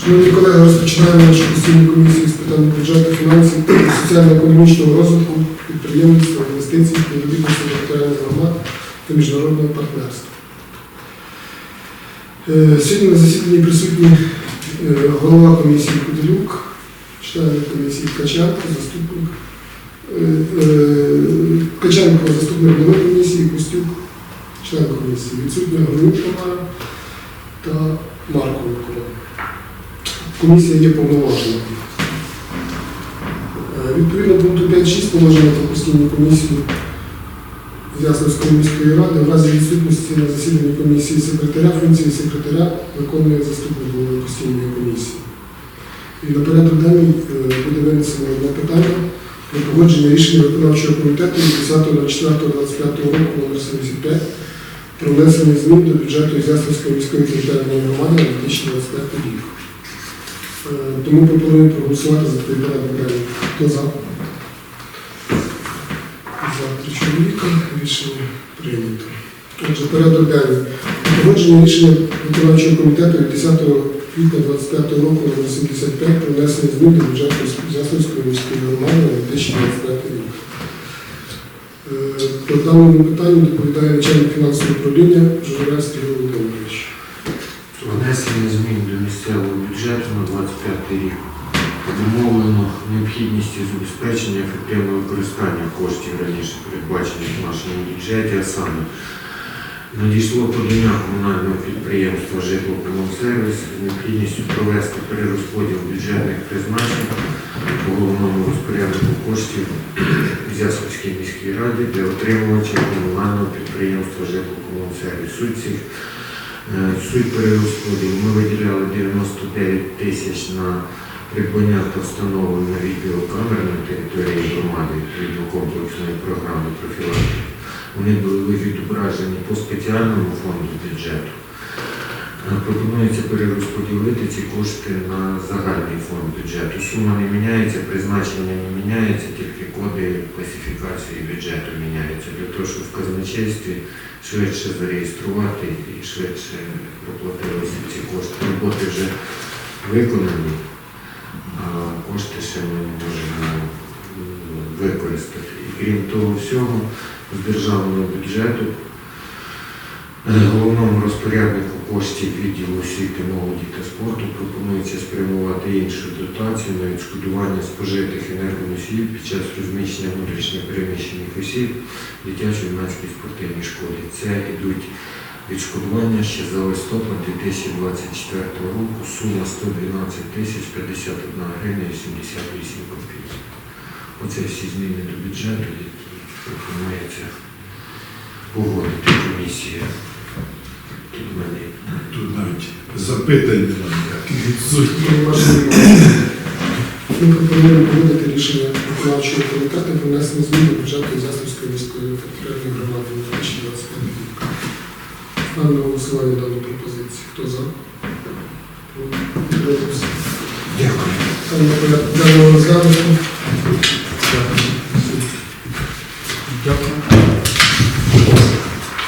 Шановні колеги, розпочинаємо нашу постійну комісію з питань бюджету, фінансів, соціально-економічного розвитку, підприємництва, інвестицій, співробітництва територіальних громад та міжнародного партнерства. Е, Сьогодні на засіданні присутні е, голова комісії Куделюк, члени комісії Ткаченко, заступник е, Ткаченко, заступник голови комісії, Костюк, член комісії, відсутня Гринюк Тамара Комісія є повноважена. Е, Відповідно пункту 5.6 положення про постійну комісію Ясновської міської ради в разі відсутності на засіданні комісії секретаря функції секретаря виконує заступник голови постійної комісії. І на порядок денний буде винесено одне питання про погодження рішення виконавчого комітету 10.04.25 року номер 75 про внесення змін до бюджету Ізяславської міської територіальної громади на 2025 рік. Е, Тому пропоную проголосувати за порядок денний. Хто за? За три чоловіка рішення прийнято. Отже, порядок денний. Погодження рішення виконавчого комітету від 10 квітня 25 року номер 75 про внесення змін до бюджету Ізяславської міської громади на 2025 рік. Е, По даному питанню доповідає начальник фінансового управління Журавський Володимирович. Внесення змін до місцевого бюджету на 25 рік обумовлено необхідністю забезпечення ефективного використання коштів раніше передбачених в нашому бюджеті, а саме надійшло подання комунального підприємства «Житлокомунсервіс» з необхідністю провести перерозподіл бюджетних призначень по головному розпоряднику коштів Зясовській міській раді для отримувача комунального підприємства «Житлокомунсервіс». Суть цих Суть перерозподілу ми виділяли 99 тисяч на придбання та встановлення відеокамер на території громади відповідно комплексної програми профілактики. Вони були відображені по спеціальному фонду бюджету. Е, Пропонується перерозподілити ці кошти на загальний фонд бюджету. Сума не міняється, призначення не міняється, тільки коди класифікації бюджету міняються для того, щоб в казначействі швидше зареєструвати і швидше проплатилися ці кошти. Роботи вже виконані, а кошти ще не можемо використати. І крім того всього, з державного бюджету е, головному розпоряднику коштів відділу освіти, молоді та спорту пропонується спрямувати іншу дотацію на відшкодування спожитих енергоносіїв під час розміщення внутрішньо переміщених осіб в дитячо-юнацькій школі. Це йдуть відшкодування ще за листопад 2024 року, сума 112 тисяч 51 гривня 88 копійок. Оце всі зміни до бюджету, які пропонується погодити комісія. Запитань немає відсутні. Ми пропонуємо проводити рішення виконавчого комітету про внесення змін до бюджету Ізяславської міської територіальної громади на 2025 рік. Ставлю на голосування дану пропозицію. Хто за? Проти? Дякую. Ставлю на порядок денного розглянути.